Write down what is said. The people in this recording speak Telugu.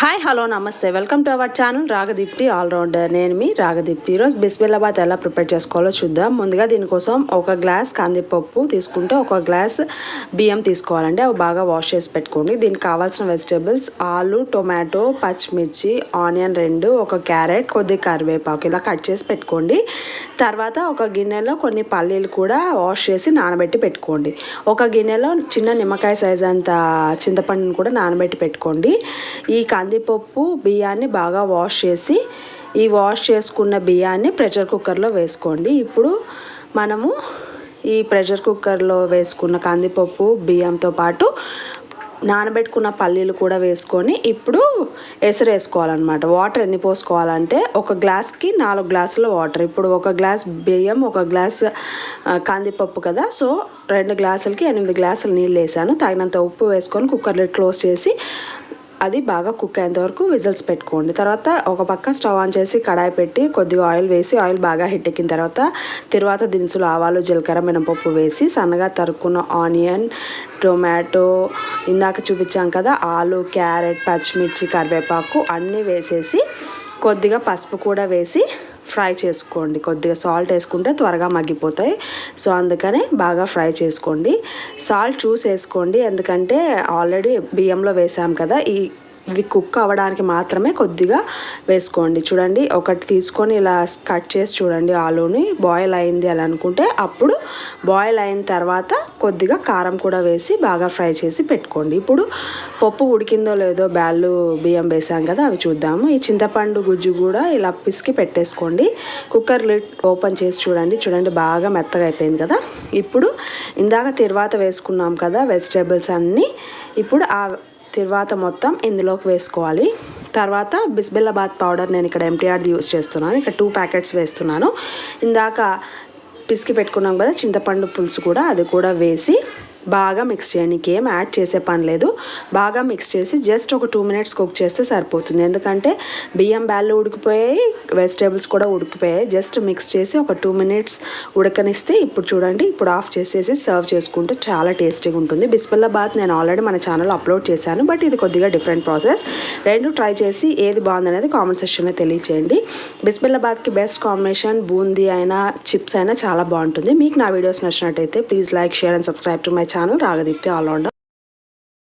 హాయ్ హలో నమస్తే. Welcome to our channel Ragadeepthi all rounder నేను మీ రాగదీప్తి ఈరోజు బిస్బిల్లాబాద్ ఎలా ప్రిపేర్ చేసుకోవాలో చూద్దాం. ముందుగా దీనికోసం ఒక గ్లాస్ కందిపప్పు తీసుకుంటే ఒక గ్లాస్ బియ్యం తీసుకోవాలండి. అవి బాగా వాష్ చేసి పెట్టుకోండి. దీనికి కావాల్సిన వెజిటేబుల్స్ ఆలు టొమాటో పచ్చిమిర్చి ఆనియన్ రెండు ఒక క్యారెట్ కొద్ది కరివేపాకు ఇలా కట్ చేసి పెట్టుకోండి. తర్వాత ఒక గిన్నెలో కొన్ని పల్లీలు కూడా వాష్ చేసి నానబెట్టి పెట్టుకోండి. ఒక గిన్నెలో చిన్న నిమ్మకాయ సైజ్ అంత చింతపండుని కూడా నానబెట్టి పెట్టుకోండి. ఈ కంది కందిపప్పు బియ్యాన్ని బాగా వాష్ చేసి ఈ వాష్ చేసుకున్న బియ్యాన్ని ప్రెషర్ కుక్కర్లో వేసుకోండి. ఇప్పుడు మనము ఈ ప్రెషర్ కుక్కర్లో వేసుకున్న కందిపప్పు బియ్యంతో పాటు నానబెట్టుకున్న పల్లీలు కూడా వేసుకొని ఇప్పుడు ఎసరు వేసుకోవాలన్నమాట. వాటర్ ఎన్ని పోసుకోవాలంటే ఒక గ్లాస్కి నాలుగు గ్లాసుల వాటర్. ఇప్పుడు ఒక గ్లాస్ బియ్యం ఒక గ్లాస్ కందిపప్పు కదా. సో రెండు గ్లాసులకి ఎనిమిది గ్లాసులు నీళ్ళు వేసాను. తగినంత ఉప్పు వేసుకొని కుక్కర్లో క్లోజ్ చేసి అది బాగా కుక్ అయ్యేంత వరకు విజిల్స్ పెట్టుకోండి. తర్వాత ఒక పక్క స్టవ్ ఆన్ చేసి కడాయి పెట్టి కొద్దిగా ఆయిల్ వేసి ఆయిల్ బాగా హిట్ ఎక్కిన తర్వాత తర్వాత దినుసులు ఆవాలు జీలకర్ర మినపప్పు వేసి సన్నగా తరుక్కున్న ఆనియన్ టొమాటో ఇందాక చూపించాం కదా ఆలు క్యారెట్ పచ్చిమిర్చి కరివేపాకు అన్నీ వేసేసి కొద్దిగా పసుపు కూడా వేసి ఫ్రై చేసుకోండి. కొద్దిగా సాల్ట్ వేసుకుంటే త్వరగా మగ్గిపోతాయి. సో అందుకని బాగా ఫ్రై చేసుకోండి. సాల్ట్ చూసి వేసుకోండి. ఎందుకంటే ఆల్రెడీ బియ్యంలో వేసాం కదా ఈ ఇవి కుక్ అవ్వడానికి మాత్రమే కొద్దిగా వేసుకోండి. చూడండి ఒకటి తీసుకొని ఇలా కట్ చేసి చూడండి ఆలూని బాయిల్ అయింది అని అనుకుంటే అప్పుడు బాయిల్ అయిన తర్వాత కొద్దిగా కారం కూడా వేసి బాగా ఫ్రై చేసి పెట్టుకోండి. ఇప్పుడు పప్పు ఉడికిందో లేదో బ్యాళ్ళు బియ్యం వేసాం కదా అవి చూద్దాము. ఈ చింతపండు గుజ్జు కూడా ఇలా పిసికి పెట్టేసుకోండి. కుక్కర్ లిడ్ ఓపెన్ చేసి చూడండి. చూడండి బాగా మెత్తగా అయిపోయింది కదా. ఇప్పుడు ఇందాక తర్వాత వేసుకున్నాం కదా వెజిటేబుల్స్ అన్నీ. ఇప్పుడు ఆ తర్వాత మొత్తం ఇందులోకి వేసుకోవాలి. తర్వాత బిస్బిల్లాబాద్ పౌడర్ నేను ఇక్కడ ఎంటీఆర్ యూస్ చేస్తున్నాను. ఇక్కడ టూ ప్యాకెట్స్ వేస్తున్నాను. ఇందాక పిసికి పెట్టుకున్నాం కదా చింతపండు పులుసు కూడా అది కూడా వేసి బాగా మిక్స్ చేయండి ఇంకేం యాడ్ చేసే పని లేదు. బాగా మిక్స్ చేసి జస్ట్ ఒక టూ మినిట్స్ కుక్ చేస్తే సరిపోతుంది. ఎందుకంటే బియ్యం బ్యాళ్ళు ఉడికిపోయాయి వెజిటేబుల్స్ కూడా ఉడికిపోయాయి. జస్ట్ మిక్స్ చేసి ఒక టూ మినిట్స్ ఉడకనిస్తే ఇప్పుడు చూడండి ఇప్పుడు ఆఫ్ చేసేసి సర్వ్ చేసుకుంటే చాలా టేస్టీగా ఉంటుంది. బిస్బెల్లాబాద్ నేను ఆల్రెడీ మన ఛానల్ అప్లోడ్ చేశాను బట్ ఇది కొద్దిగా డిఫరెంట్ ప్రాసెస్ రెండు ట్రై చేసి ఏది బాగుందనేది కామెంట్ సెక్షన్లో తెలియచేయండి. బిస్బెల్లాబాద్కి బెస్ట్ కాంబినేషన్ బూందీ అయినా చిప్స్ అయినా చాలా బాగుంటుంది. మీకు నా వీడియోస్ నచ్చినట్టయితే please like share and subscribe to my channel Ragadeepthi all